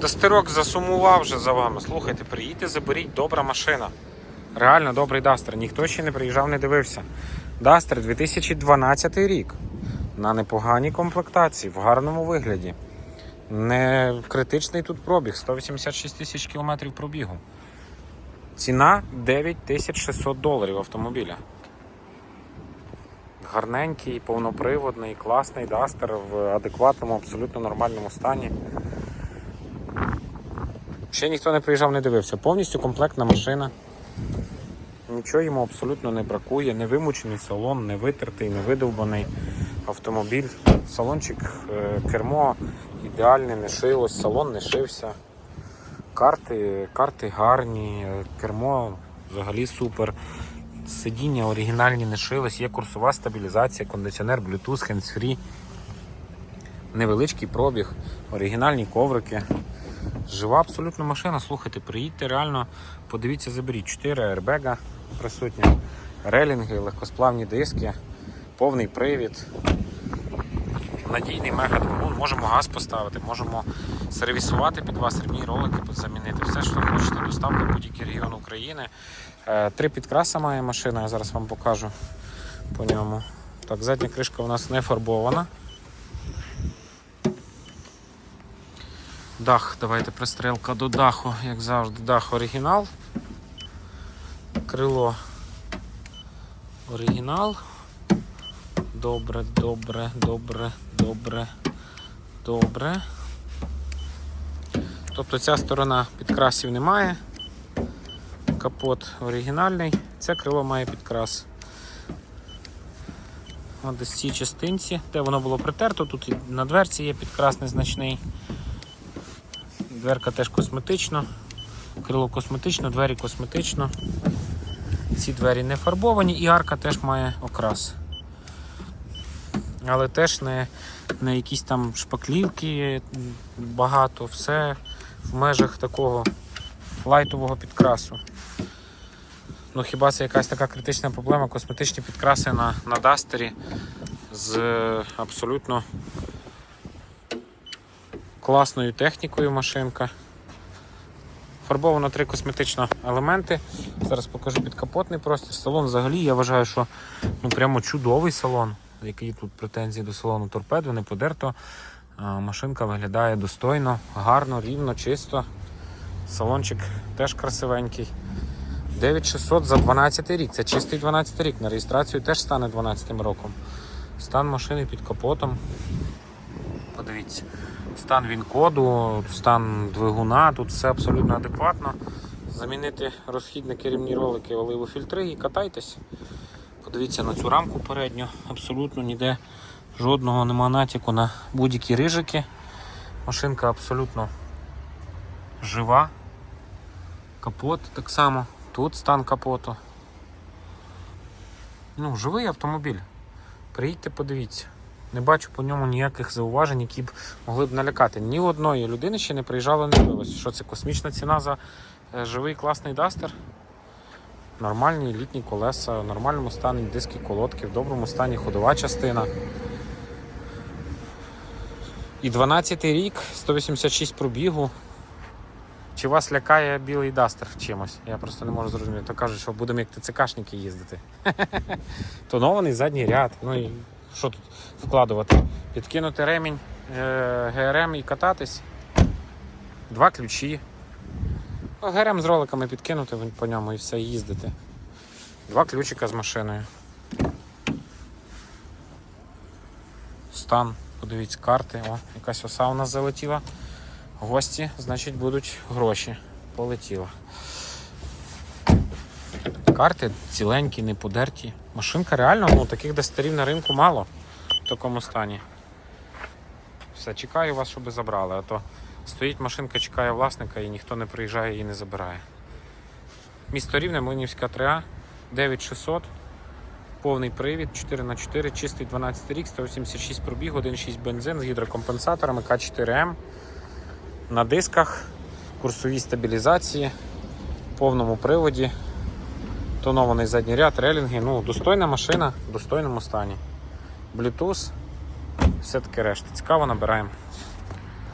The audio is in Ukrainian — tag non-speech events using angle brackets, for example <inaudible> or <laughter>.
Дастерок засумував вже за вами. Слухайте, приїдьте, заберіть, добра машина. Реально добрий Дастер. Ніхто ще не приїжджав, не дивився. Дастер 2012 рік. На непоганій комплектації, в гарному вигляді. Не критичний тут пробіг, 186 тисяч кілометрів пробігу. Ціна 9600 доларів автомобіля. Гарненький, повноприводний, класний Дастер в адекватному, абсолютно нормальному стані. Ще ніхто не приїжджав, не дивився. Повністю комплектна машина. Нічого йому абсолютно не бракує, не вимучений салон, не витертий, не видовбаний автомобіль. Салончик, е, кермо ідеальне, не шилось, салон не шився. Карти, карти гарні, е, кермо взагалі супер. Сидіння оригінальні не шилось, є курсова стабілізація, кондиціонер, Bluetooth, hands-free. Невеличкий пробіг, оригінальні коврики. Жива абсолютно машина. Слухайте, приїдьте реально, подивіться, заберіть 4 аербега присутні, релінги, легкосплавні диски, повний привід. Надійний мегадвигун, можемо газ поставити, можемо сервісувати під вас ремні ролики замінити. Все, що ви хочете, доставка будь-який регіон України. Е, Три підкраса має машина, я зараз вам покажу по ньому. Так, задня кришка у нас не фарбована. Дах, давайте пристрелка до даху, як завжди, дах оригінал. Крило оригінал. Добре, добре, добре, добре, добре. Тобто ця сторона підкрасів немає. Капот оригінальний, це крило має підкрас. От десь цій частинці, де воно було притерто, тут і на дверці є підкрас незначний. Дверка теж косметично, крило косметично, двері косметично. Ці двері не фарбовані і арка теж має окрас. Але теж не, не якісь там шпаклівки багато, все в межах такого лайтового підкрасу. Ну хіба це якась така критична проблема? Косметичні підкраси на, на дастері з е, абсолютно класною технікою машинка. Фарбовано три косметично елементи. Зараз покажу підкапотний простір. Салон взагалі я вважаю, що ну, прямо чудовий салон. Які тут претензії до салону торпеду, не подерто. Машинка виглядає достойно, гарно, рівно, чисто. Салончик теж красивенький. 9600 за 12 рік. Це чистий 12 рік. На реєстрацію теж стане 12 роком. Стан машини під капотом. Подивіться. Стан він-коду, стан двигуна, тут все абсолютно адекватно. Замінити розхідники, рівні ролики, оливофільтри і катайтесь. Подивіться на цю рамку передню, абсолютно ніде жодного нема натяку на будь-які рижики. Машинка абсолютно жива. Капот так само. Тут стан капоту. Ну, живий автомобіль. Приїдьте, подивіться. Не бачу по ньому ніяких зауважень, які б могли б налякати. Ні одної людини ще не приїжджало, не дивилось. Що це космічна ціна за е, живий класний дастер? Нормальні літні колеса, в нормальному стані диски колодки, в доброму стані ходова частина. І 12 рік, 186 пробігу. Чи вас лякає білий дастер чимось? Я просто не можу зрозуміти. То кажуть, що будемо як ТЦКшники їздити. <laughs> Тонований задній ряд. Ну і що тут вкладувати? Підкинути ремінь е, ГРМ і кататись. Два ключі. Ну, ГРМ з роликами підкинути по ньому і все, їздити. Два ключика з машиною. Стан, подивіться, карти. О, якась оса у нас залетіла. Гості, значить, будуть гроші. Полетіла. Карти ціленькі, не подерті. Машинка реально, ну таких дастерів на ринку мало в такому стані. Все, чекаю вас, щоб забрали, а то стоїть машинка, чекає власника і ніхто не приїжджає і не забирає. Місто Рівне, Млинівська 3А, 9600, повний привід, 4х4, чистий 12 рік, 186 пробіг, 1,6 бензин з гідрокомпенсаторами К4М. На дисках, курсовій стабілізації, повному приводі, тонований задній ряд, релінги. Ну, достойна машина в достойному стані. Bluetooth, все таки решта. Цікаво, набираємо.